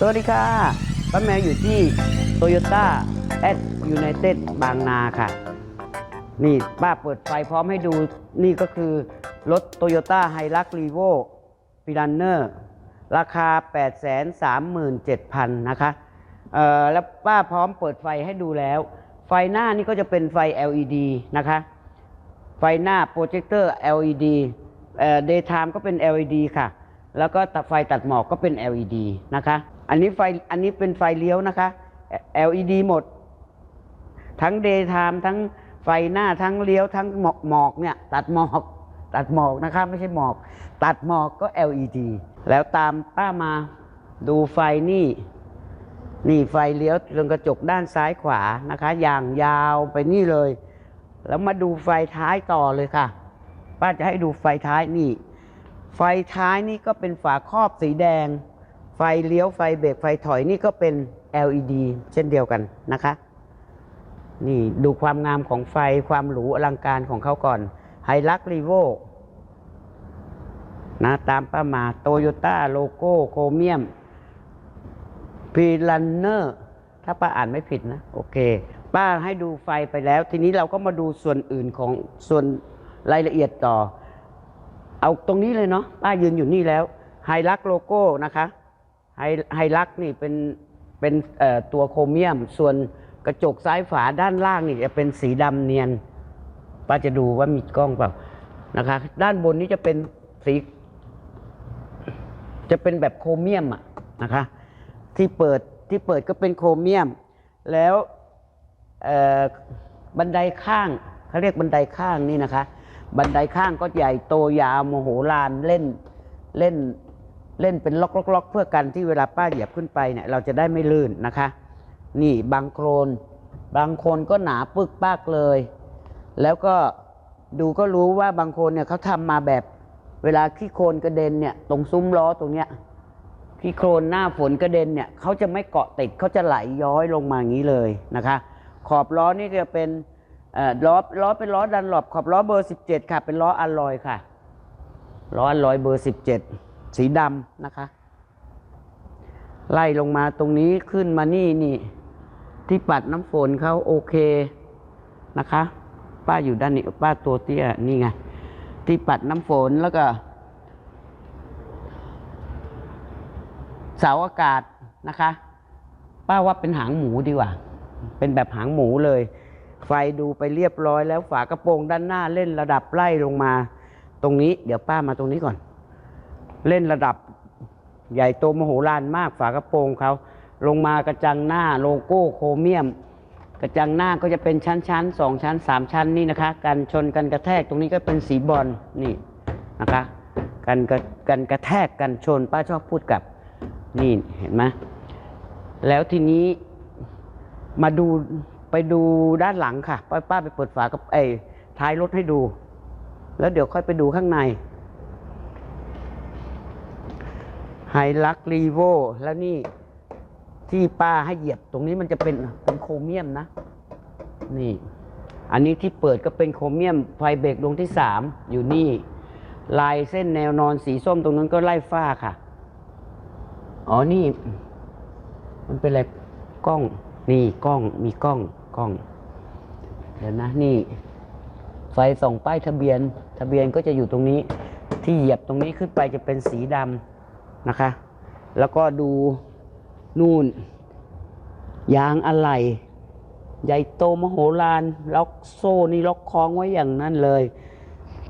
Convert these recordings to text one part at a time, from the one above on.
สวัสดีค่ะป้าแมวอยู่ที่โตโยต้าแอดยูไนเต็ดบางนาค่ะ นี่ป้าเปิดไฟพร้อมให้ดูนี่ก็คือ รถโตโยต้าไฮรักรีโวปีรันเนอร์ราคา 837,000 นะคะเอ่อแล้วป้าพร้อมเปิดไฟให้ดูแล้ว ไฟหน้านี่ก็จะเป็นไฟ LED นะคะ ไฟหน้าโปรเจคเตอร์ LED เอ่อ daytime ก็เป็น LED ค่ะ แล้วก็ไฟตัดหมอกก็เป็น LED นะคะ อันนี้ไฟอันนี้เป็นไฟเลี้ยวนะคะ LED หมด ทั้ง daytime ทั้งไฟหน้าทั้งเลี้ยวทั้งหมอกหมอกเนี่ยตัดหมอก ตัดหมอกนะคะ ไม่ใช่หมอก ตัดหมอกก็ LED แล้วตามป้ามาดูไฟนี่ นี่ไฟเลี้ยวตรงกระจกด้านซ้ายขวานะคะ อย่างยาวไปนี่เลย แล้วมาดูไฟท้ายต่อเลยค่ะ ป้าจะให้ดูไฟท้ายนี่ ไฟท้ายนี่ก็เป็นฝาครอบสีแดง ไฟเลี้ยวไฟเบรกไฟถอยนี่ก็เป็น LED เช่นเดียวกันนะคะ นี่ดูความงามของไฟความหรูอลังการของเขาก่อนไฮลักรีโวนะตามป้ามาโตโยต้าโลโก้โคเมียมพีลันเนอร์ถ้าป้าอ่านไม่ผิดนะ โอเค ป้าให้ดูไฟไปแล้ว ทีนี้เราก็มาดูส่วนอื่นของส่วนรายละเอียดต่อ เอาตรงนี้เลยเนาะป้ายืนอยู่นี่แล้วไฮลักโลโก้นะคะ ไฮไฮลักนี่เป็นเป็นตัวโครเมียม ส่วนกระจกซ้ายฝาด้านล่างนี่จะเป็นสีดำเนียนป้าจะดูว่ามีกล้องเปล่านะคะ ด้านบนนี้จะเป็นสี จะเป็นแบบโครเมียมอะนะคะ ที่เปิดที่เปิดก็เป็นโครเมียม แล้วบันไดข้างเขาเรียกบันไดข้างนี่นะคะ บันไดข้างก็ใหญ่โตยาวโมโหลานเล่นเล่น เล่นเป็นล็อกล็อกล็อกเพื่อกันที่เวลาป้าเหยียบขึ้นไปเนี่ยเราจะได้ไม่ลื่นนะคะ นี่บางโครนบางโคนก็หนาปึกปากเลย แล้วก็ดูก็รู้ว่าบางคนเนี่ยเขาทำมาแบบเวลาขี้โคลนกระเด็นเนี่ยตรงซุ้มล้อตรงเนี้ยที่โครนหน้าฝนกระเด็นเนี่ยเขาจะไม่เกาะติดเขาจะไหลย้อยลงมาอย่างนี้เลยนะคะ ขอบล้อนี่จะเป็นล้อล้อเป็นล้อดันหลบขอบล้อเบอร์ 17 ค่ะ เป็นล้ออัลลอยค่ะล้ออัลลอยเบอร์ 17 สีดำนะคะ ไล่ลงมาตรงนี้ขึ้นมานี่นี่ ที่ปัดน้ำฝนเขาโอเคนะคะ ป้าอยู่ด้านนี้ ป้าตัวเตี้ยนี่ไง ที่ปัดน้ำฝนแล้วก็ เสาอากาศนะคะ ป้าว่าเป็นหางหมูดีกว่า เป็นแบบหางหมูเลย ไฟดูไปเรียบร้อยแล้วฝากระโปรงด้านหน้าเล่นระดับไล่ลงมา ตรงนี้ เดี๋ยวป้ามาตรงนี้ก่อน เล่นระดับใหญ่โตมโหฬารมากฝากระโปรงเขาลงมากระจังหน้าโลโก้โครเมียม กระจังหน้าก็จะเป็นชั้นๆสองชั้นสามชั้นนี่นะคะ กันชนกันกระแทกตรงนี้ก็เป็นสีบอลนี่นะคะกันกระกันกระแทกกันชนป้าชอบพูดกับนี่เห็นไหมแล้วทีนี้มาดูไปดูด้านหลังค่ะ ป้าป้าไปเปิดฝากับไอ้ท้ายรถให้ดู แล้วเดี๋ยวค่อยไปดูข้างใน ไฮลักรีโวแล้วนี่ที่ป้าให้เหยียบตรงนี้มันจะเป็นเป็นโครเมียมนะ นี่ อันนี้ที่เปิดก็เป็นโครเมียมไฟเบรกดวงที่สามอยู่นี่ ลายเส้นแนวนอนสีส้มตรงนั้นก็ไล่ฝ้าค่ะ อ๋อนี่ มันเป็นอะไรกล้อง นี่กล้องมีกล้องกล้อง เดี๋ยวนะนี่ ไฟส่องป้ายทะเบียน ทะเบียนก็จะอยู่ตรงนี้ ที่เหยียบตรงนี้ขึ้นไปจะเป็นสีดำ นะคะ แล้วก็ดูนู่น ยางอะไหล่ใหญ่โตมโหฬารล็อกโซ่นี่ล็อกคล้องไว้อย่างนั้นเลย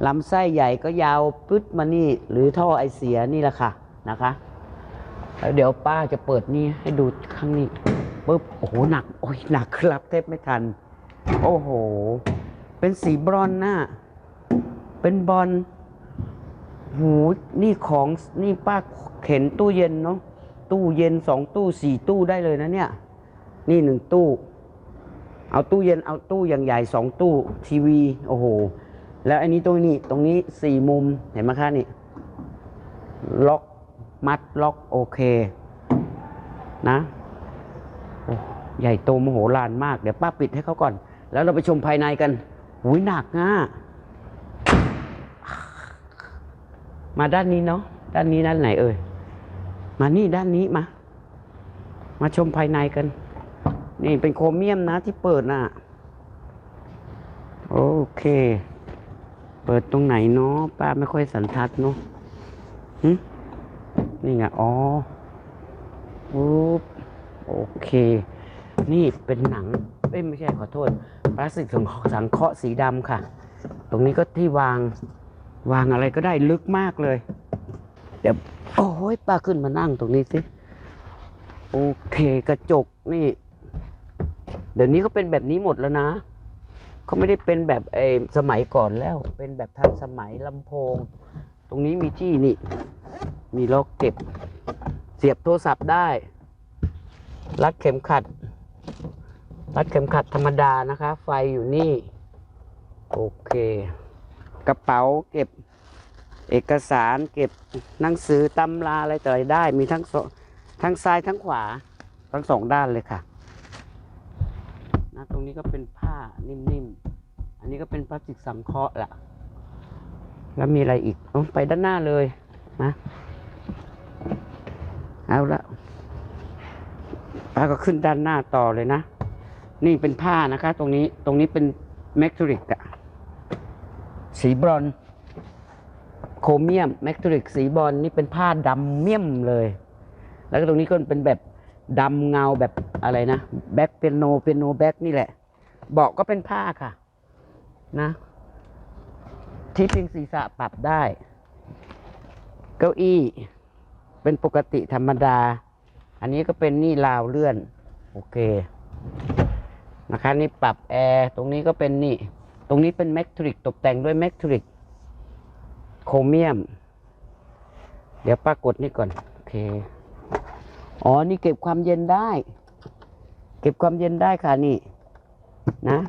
ลำไส้ใหญ่ก็ยาวปึ๊ดมานี่ หรือท่อไอเสียนี่แหละค่ะนะคะแล้วเดี๋ยวป้าจะเปิดนี่ให้ดูข้างนี้ปุ๊บโอ้โหหนัก โอ้ยหนักครับเทบไม่ทัน โอ้โห เป็นสีบรอนน้าเป็นบอล หูนี่ของนี่ป้าเข็นตู้เย็นเนาะตู้เย็นสองตู้สี่ตู้ได้เลยนะเนี่ย นี่หนึ่งตู้ เอาตู้เย็นเอาตู้อย่างใหญ่สองตู้ทีวี โอ้โห แล้วอันนี้ตรงนี้ตรงนี้สี่มุมเห็นไหมคะนี่ล็อกมัดล็อกโอเค นะใหญ่โตมโหฬารมาก เดี๋ยวป้าปิดให้เขาก่อน แล้วเราไปชมภายในกันหุยหนักอะ มาด้านนี้เนาะด้านนี้ด้านไหนเอ่ยมานี่ด้านนี้มา มาชมภายในกัน นี่เป็นโครเมียมนะที่เปิดน่ะ โอเค เปิดตรงไหนเนาะป้าไม่ค่อยสันทัดเนาะหึนี่ไงอ๋อปุ๊บโอเค นี่เป็นหนังเอ้ยไม่ใช่ขอโทษพลาสติกสังสังเคราะห์สีดำค่ะ ตรงนี้ก็ที่วาง วางอะไรก็ได้ลึกมากเลย เดี๋ยวโอ้ยป้าขึ้นมานั่งตรงนี้สิโอเคกระจกนี่ เดี๋ยวนี้ก็เป็นแบบนี้หมดแล้วนะเขาไม่ได้เป็นแบบเออสมัยก่อนแล้ว เป็นแบบทันสมัยลำโพง ตรงนี้มีที่นี่ มีล็อกเก็บ เสียบโทรศัพท์ได้ รัดเข็มขัด รัดเข็มขัดธรรมดานะคะ ไฟอยู่นี่ โอเค กระเป๋าเก็บเอกสารเก็บหนังสือตำราอะไรต่ออะไรได้ มีทั้งทั้งซ้ายทั้งขวา ทั้งสองด้านเลยค่ะนะตรงนี้ก็เป็นผ้านิ่มๆ อันนี้ก็เป็นพลาสติกสังเคราะห์ละแล้วมีอะไรอีกอไปด้านหน้าเลยนะเอาละป้าก็ขึ้นด้านหน้าต่อเลยนะ นี่เป็นผ้านะคะ ตรงนี้ตรงนี้เป็นแมกทริกอะ สีบรอนโครเมียมแมกทริกสีบรอนนี่เป็นผ้าดำเมี่ยมเลย แล้วก็ตรงนี้ก็เป็นแบบดำเงาแบบอะไรนะ แบ็คเปียโนเปียโนแบ็คนี่แหละ เบาะก็เป็นผ้าค่ะ นะ ที่พิงศีรษะปรับได้ เก้าอี้ เป็นปกติธรรมดา อันนี้ก็เป็นนี่ราวเลื่อน โอเค นะคะนี่ปรับแอร์ ตรงนี้ก็เป็นนี่ ตรงนี้เป็นแมกทริกตกแต่งด้วยแมกทริกโครเมียม เดี๋ยวปรากฏนี่ก่อน โอเค อ๋อ นี่เก็บความเย็นได้ เก็บความเย็นได้ค่ะนี่ นะ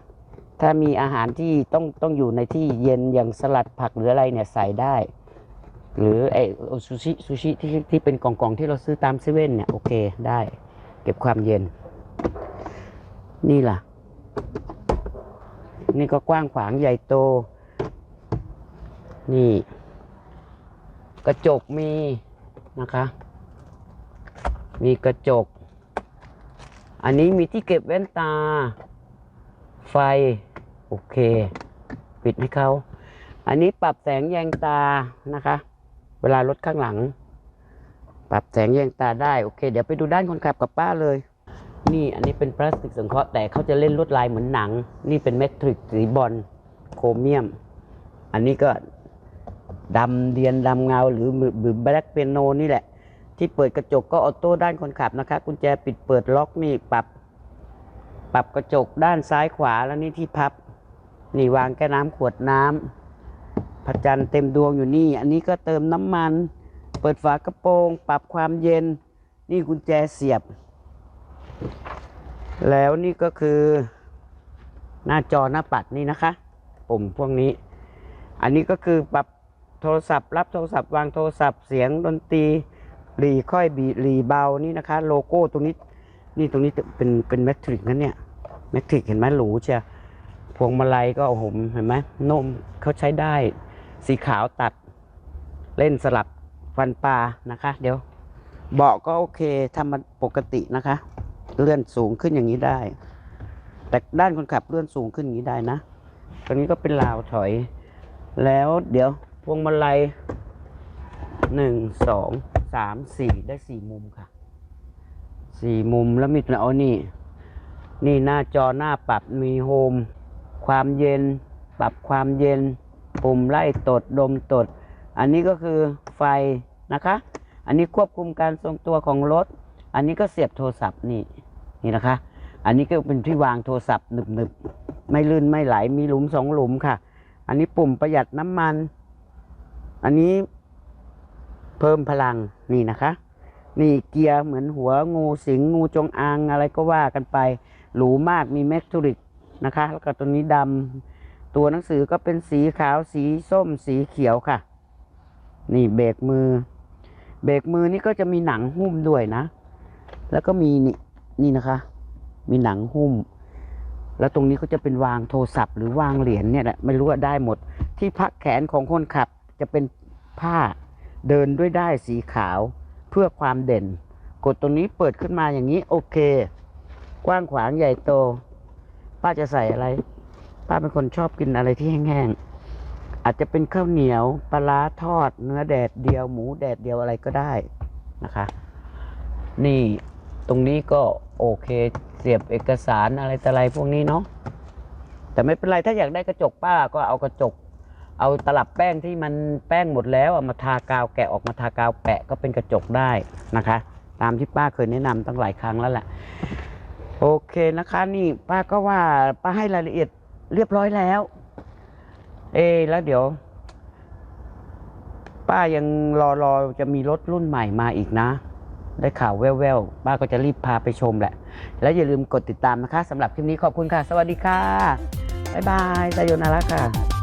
ถ้ามีอาหารที่ต้องต้องอยู่ในที่เย็นอย่างสลัดผักหรืออะไรเนี่ยใส่ได้ หรือไอซูชิซูชิที่ที่เป็นกล่องๆที่เราซื้อตามเซเว่นเนี่ยโอเคได้ เก็บความเย็น นี่ล่ะ นี่ก็กว้างขวางใหญ่โต นี่ กระจกมีนะคะ มีกระจก อันนี้มีที่เก็บแว่นตา ไฟ โอเค ปิดให้เขา อันนี้ปรับแสงแยงตานะคะ เวลารถข้างหลัง ปรับแสงแยงตาได้ โอเค เดี๋ยวไปดูด้านคนขับกับป้าเลย นี่อันนี้เป็นพลาสติกสังเคราะห์แต่เขาจะเล่นลวดลายเหมือนหนัง นี่เป็นเมทริกสีบอลโครเมียม อันนี้ก็ดำเดียนดำเงาหรือหรือแบล็กเปียโนนี่แหละ ที่เปิดกระจกก็ออโต้ด้านคนขับนะคะกุญแจปิดเปิดล็อกนี่ปรับ ปรับกระจกด้านซ้ายขวาแล้วนี่ที่พับ นี่วางแก้วน้ำขวดน้ำพระจันทร์เต็มดวงอยู่นี่ อันนี้ก็เติมน้ำมัน เปิดฝากระโปรง ปรับความเย็น นี่กุญแจเสียบ แล้วนี่ก็คือหน้าจอหน้าปัดนี่นะคะ ปุ่มพวกนี้ อันนี้ก็คือปรับโทรศัพท์รับโทรศัพท์วางโทรศัพท์เสียงดนตรีหลีค่อยบีหลีเบานี่นะคะ โลโก้ตรงนี้นี่ตรงนี้เป็นเป็นแมทริกนะเนี่ยแมทริกเห็นไหมหรูเชียพวงมาลัยก็โอ้โหเห็นไหมนุ่มเขาใช้ได้ สีขาวตัดเล่นสลับฟันปลานะคะ เดี๋ยวเบาะก็โอเคทำมันปกตินะคะ เลื่อนสูงขึ้นอย่างนี้ได้ แต่ด้านคนขับเลื่อนสูงขึ้นอย่างนี้ได้นะ ตรงนี้ก็เป็นราวถอย แล้วเดี๋ยวพวงมาลัยหนึ่งสองสามสี่ได้สี่มุมค่ะสี่มุมแล้วมีตัวเอานี่ นี่หน้าจอหน้าปรับมีโฮม ความเย็น ปรับความเย็น ปุ่มไล่ตดดมตด อันนี้ก็คือไฟนะคะ อันนี้ควบคุมการทรงตัวของรถ อันนี้ก็เสียบโทรศัพท์นี่ นี่นะคะ อันนี้ก็เป็นที่วางโทรศัพท์หนึบๆไม่ลื่นไม่ไหลมีหลุมสองหลุมค่ะ อันนี้ปุ่มประหยัดน้ำมัน อันนี้เพิ่มพลังนี่นะคะ นี่เกียร์เหมือนหัวงูสิงงูจงอางอะไรก็ว่ากันไปหรูมากมีแมกทูริกนะคะ แล้วก็ตัวนี้ดำตัวหนังสือก็เป็นสีขาวสีส้มสีเขียวค่ะ นี่เบรกมือ เบรกมือนี่ก็จะมีหนังหุ้มด้วยนะ แล้วก็มีนี่ นี่นะคะ มีหนังหุ้ม แล้วตรงนี้ก็จะเป็นวางโทรศัพท์ หรือวางเหรียญเนี่ยแหละไม่รู้ว่าได้หมด ที่พักแขนของคนขับจะเป็นผ้าเดินด้วยได้สีขาวเพื่อความเด่น กดตรงนี้เปิดขึ้นมาอย่างนี้โอเค กว้างขวางใหญ่โต ป้าจะใส่อะไร ป้าเป็นคนชอบกินอะไรที่แห้งๆ อาจจะเป็นข้าวเหนียวปลาทอด เนื้อแดดเดียว หมูแดดเดียวอะไรก็ได้นะคะ นี่ ตรงนี้ก็โอเคเสียบเอกสารอะไรต่อะไรพวกนี้เนาะแต่ไม่เป็นไรถ้าอยากได้กระจกป้าก็เอากระจก เอาตลับแป้งที่มันแป้งหมดแล้วเอามาทากาวแกะออกมาทากาวแปะก็เป็นกระจกได้นะคะ ตามที่ป้าเคยแนะนำตั้งหลายครั้งแล้วแหละโอเคนะคะนี่ป้าก็ว่าป้าให้รายละเอียดเรียบร้อยแล้ว เอแล้วเดี๋ยว ป้ายังรอรอจะมีรถรุ่นใหม่มาอีกนะ ได้ข่าวแว่วๆป้าก็จะรีบพาไปชมแหละ แล้วอย่าลืมกดติดตามนะคะสำหรับคลิปนี้ขอบคุณค่ะ สวัสดีค่ะ บ๊ายบายไซโยนาระค่ะ